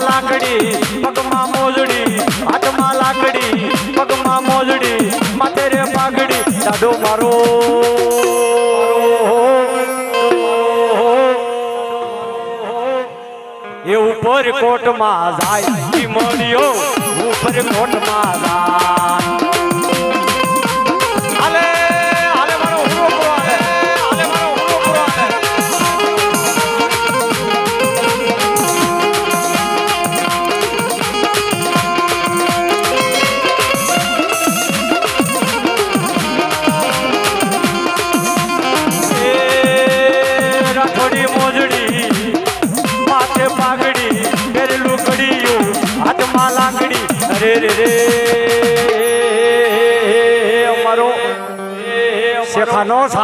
લાકડી, પગમાં મોજડી, હાથમાં લાકડી, પગમાં મોજડી માથે રે પાઘડી. દાદો મારો. એ ઉપર કોટમાં જાય મળ્યો ઉપર કોટમાં જાય.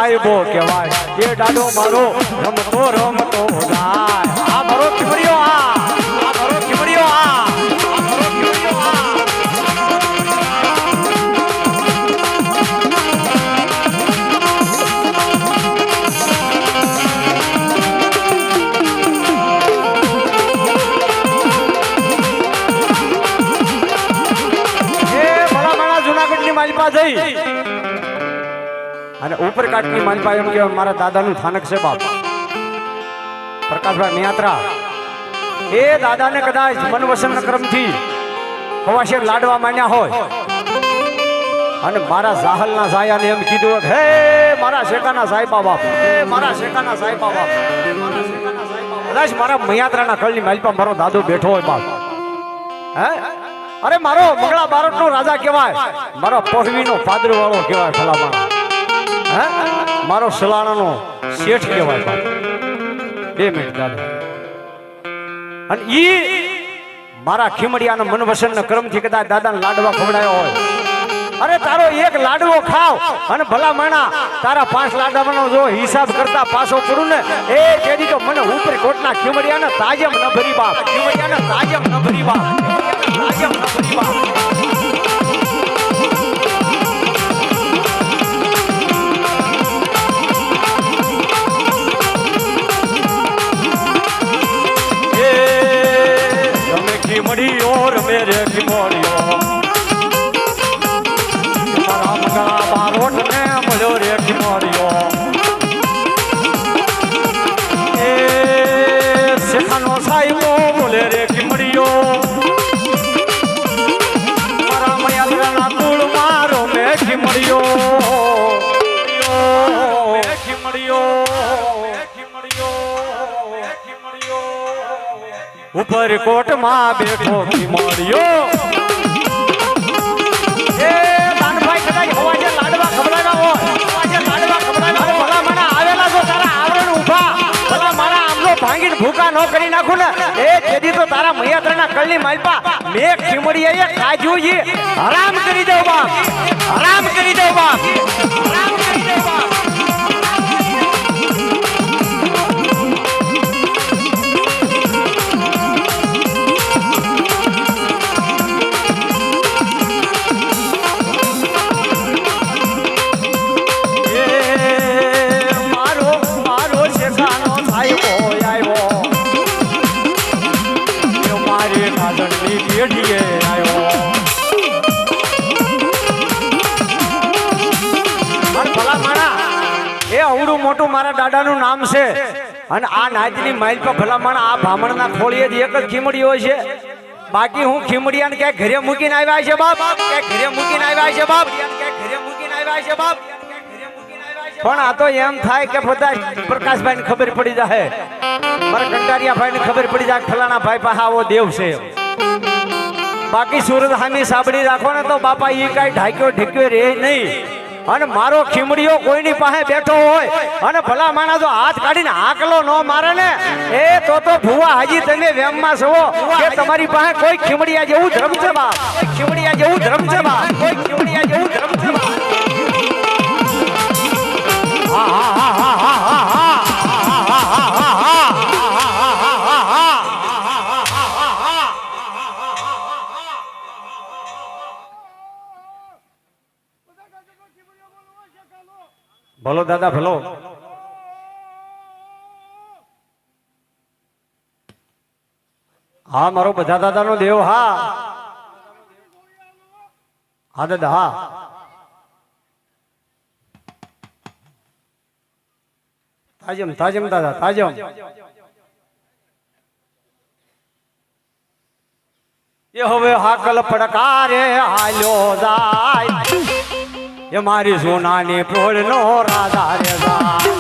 સાહેબો કહેવાય. એ દાડો મારો રમતો રમતો ગાય આ મારો ખીમડીઓ આ. આ મારો ખીમડીઓ આ. જઈ. અને ઉપરકાટની માનપા એમ કે મારા દાદાનું સ્થાનક છે બાપ. પ્રકાશભાઈ મિયાત્રા એ દાદાને કદાચ મનવસન ક્રમથી હવાશે લાડવા માંડ્યા હોય. અને મારા જાહલના સાયાને એમ કીધું હે મારા શેકાના સાહેબા બાપ, હે મારા શેકાના સાહેબા બાપ. કદાચ મારા મયાત્રાના કળની માલપા મારો દાદો બેઠો હોય બાપ. હે? અરે મારો મંગળા બારોટનો રાજા કહેવાય, મારો પહવીનો પાદરો વાળો કહેવાય, ભલામણ. હે મારો સલાણાનો શેઠ કહેવાય. બે મિનિટ, દાદા. અને ઈ મારા ખીમડિયાના મનવસનના કર્મથી કદાચ દાદાને લાડવા ખવડાયો હોય. અરે, તારો એક લાડવો ખાવ અને ભલા માણા તારા પાંચ લાડવાનો જો હિસાબ કરતા પાછો પડું ને, એ કેદી તો મને ઉપર કોટના ખીમડિયાના તાજમ ન ભરી બાપ. ખીમડિયાના તાજમ ન ભરી બાપ. તાજમ ન ભરી બાપ. ઊભા. માં બેઠો આમનો ભાંગીને ભૂકા ન કરી નાખું ને. એ જેદી તો તારા મૈયાત્રના કળની માલપા. મે ખીમડીએ છે હરામ કરી દઉં બાપ. હરામ કરી દઉં બાપ. હરામ કરી દઉં બાપ. દાદાનું નામ છે. અને આ નાચની માઇલ પર ભલામણ માણા આ ભામણના ખોળીએ જ એક જ ખીમડી છે. બાકી હું ખીમડિયાને ક્યાંક ઘરે મૂકીને આવ્યા છે બાપ. ક્યાંક ઘરે મૂકીને આવ્યા છે બાપ. ક્યાંક ઘરે મૂકીને આવ્યા છે બાપ પણ આ તો એમ થાય કે બધા પ્રકાશભાઈ ને ખબર પડી જાય મારા કંટારિયા ભાઈ ને ખબર પડી જાય ફલાણા ભાઈ પાસે આવો દેવ છે. બાકી સુરત હામી સાંભળી રાખો ને તો બાપા એ કાંઈ ઢાંક્યો ઢીક્યો રે નહીં. અને મારો ખીમડીઓ કોઈની પાસે બેઠો હોય અને ભલા માણસ હાથ કાઢીને આકલો ન મારે ને, એ તો તો ભુવા હાજી તમે વેમમાં છો. કે તમારી પાસે કોઈ ખીમડિયા જેવું ધર્મ છે બા ખીમડિયા જેવું ધર્મ છે બા કોઈ ખીમડિયા જેવું ભલો દાદા, ભલો. હા, મારો બધા દાદાનો દેવ, હા. હા, દાદા, હા. તાજમ તાજમ, દાદા, તાજમ. એ હવે હાકલ પડકારે હાલ્યો જાય. એ મારી સોનાની પ્રોળ નો રાધા રે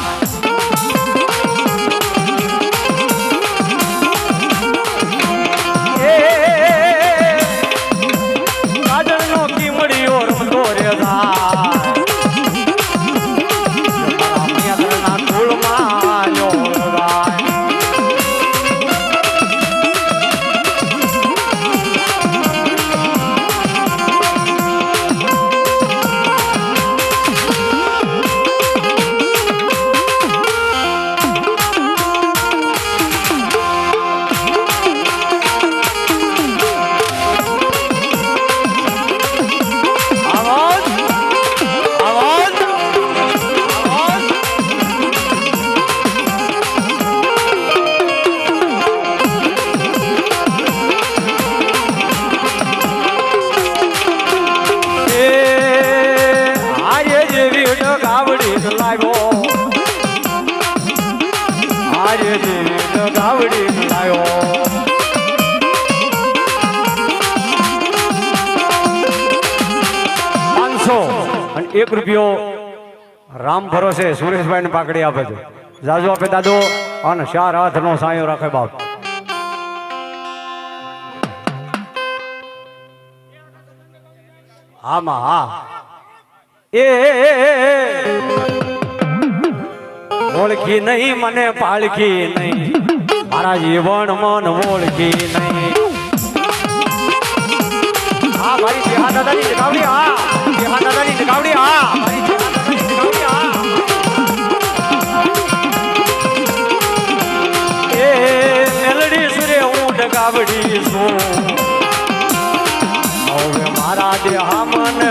એક રૂપિયો રામ ભરોસે સુરેશભાઈ ને પાકડી આપે છે. જાજુ આપે દાદો, અને ચાર હાથ નો સાયો રાખે બાપ. હામાં હા. એ ઓળખી નહીં મને, પાળખી નહીં. મારા જીવન મન ઓળખી નહીં. હા, મારી હા દાદાની હા. હા દાદાની જગાવડી હા છું હવે મારા દેહા મને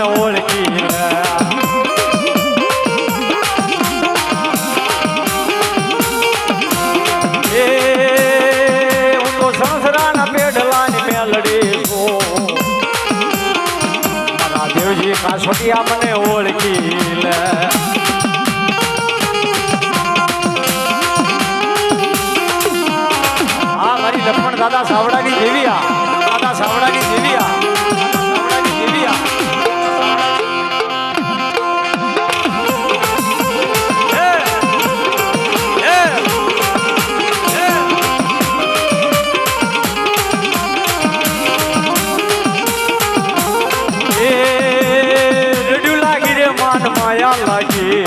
માયા લાગી.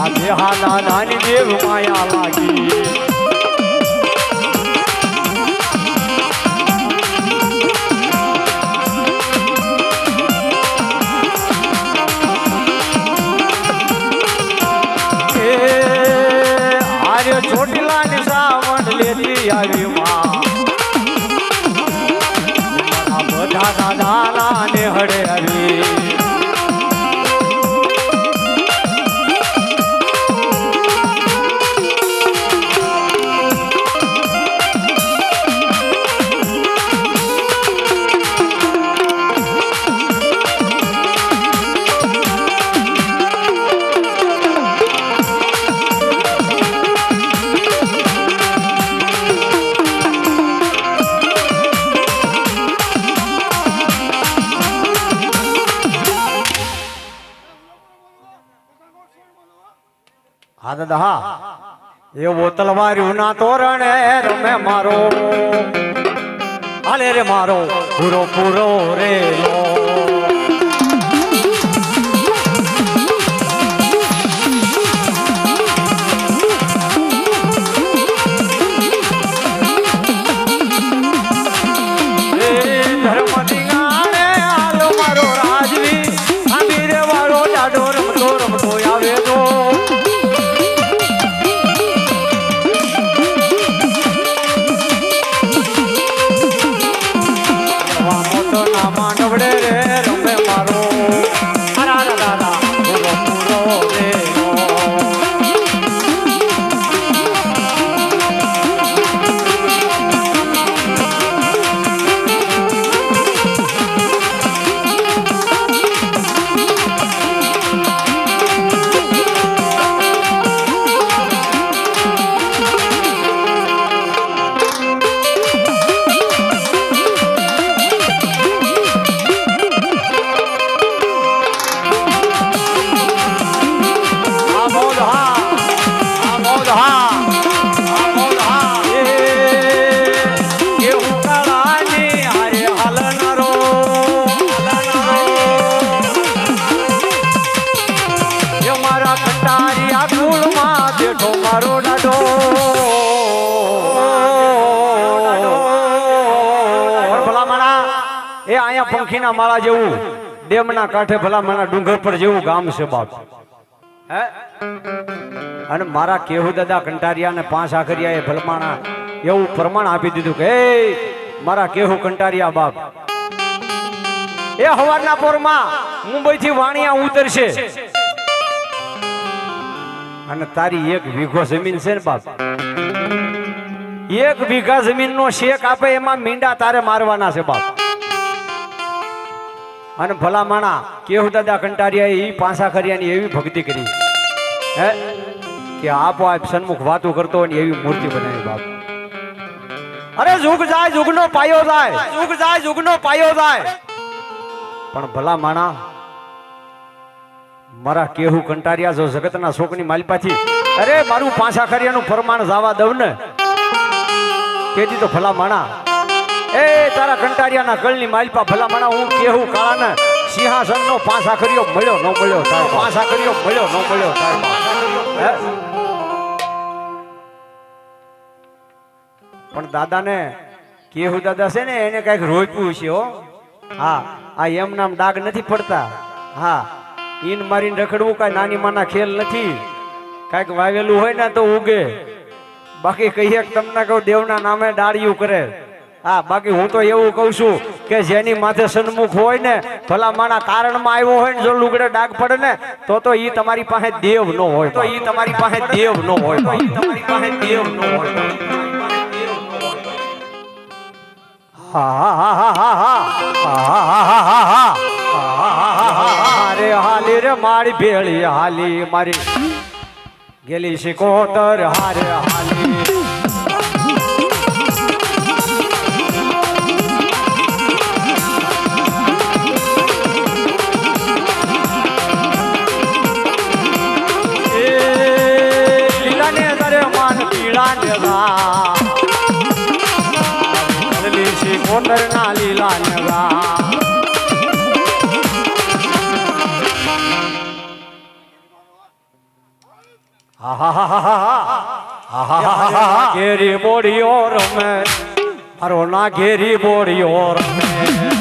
આ દેહા નાની દેવ માયા લાગી. માં. બધા દાદાના હા દાદા હા એવો તલવાર્યું ના તોરણે રમે મારો. હાલે રે મારો, પૂરો પૂરો રે એ અહીંયા પંખીના માળા જેવું ડેમના કાંઠે ભલા માના ડુંગર પર જેવું ગામ છે બાપ. અને મારા કેહુ દાદા કંટારિયા ને પાંચ આખરિયા એ ભલમાણા એવું પ્રમાણ આપી દીધું કે "એ, મારા કેહુ કંટારિયા બાપ. એ હવારના પોરમાં મુંબઈ થી વાણિયા ઉતરશે. અને તારી એક વીઘો જમીન છે ને બાપ. એક વીઘા જમીન નો શેક આપે એમાં મીંડા તારે મારવાના છે બાપ. અને ભલા માણા કેહુ દાદા કંટારિયા એ પાસા ખરિયાની એવી ભક્તિ કરી. હે? કે આપો આપ સન્મુખ વાતો કરતો હોય એવી મૂર્તિ બનાવી બાપ. અરે જુગ જાય, જુગનો પાયો જાય. જુગ જાય, જુગનો પાયો જાય. પણ ભલા માણા, મારા કેહુ કંટારિયા જો જગતના શોકની માલિપાથી, અરે મારું પાછા કર્યાનું ફરમાન જવા દઉં ને તેથી તો ભલા માણા એ તારા કંટારિયાના ગળની માલપા ભલા માણા હું કેહું કાળાને? સિંહાસનનો પાસા કર્યો મળ્યો ન મળ્યો તાર પાસા કર્યો મળ્યો ન મળ્યો તાર હે? પણ દાદાને કેહુ દાદા છે ને એને કંઈક રોપ્યું છે હો. હા આ એમ નામ ડાગ નથી પડતા. હા ઈન મારીને રખડવું કાંઈ નાની માના ખેલ નથી. કાંઈક વાવેલું હોય ને તો ઉગે. બાકી કહીએ તમને કહું દેવના નામે ડાળિયું કરે. હા બાકી હું તો એવું કહું છું કે જેની માથે સન્મુખ હોય ને ભલા માણા કારણમાં આવ્યો હોય ને જો લુગડે ડાગ પડે ને તો તો ઈ તમારી પાસે દેવ ન હોય તો ઈ તમારી પાસે દેવ ન હોય તો તમારી પાસે દેવ ન હોય હા હા હા હા હા હા હા હા હા હા હા રે હાલી રે મારી ભેળી હાલી મારી ગેલી શિકોતર હારે હાલી શિકોતર લીલા નવા ઘેરી બોડીઓ રમે મારો ના ઘેરી બોડીઓ રમે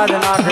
nada, é nada.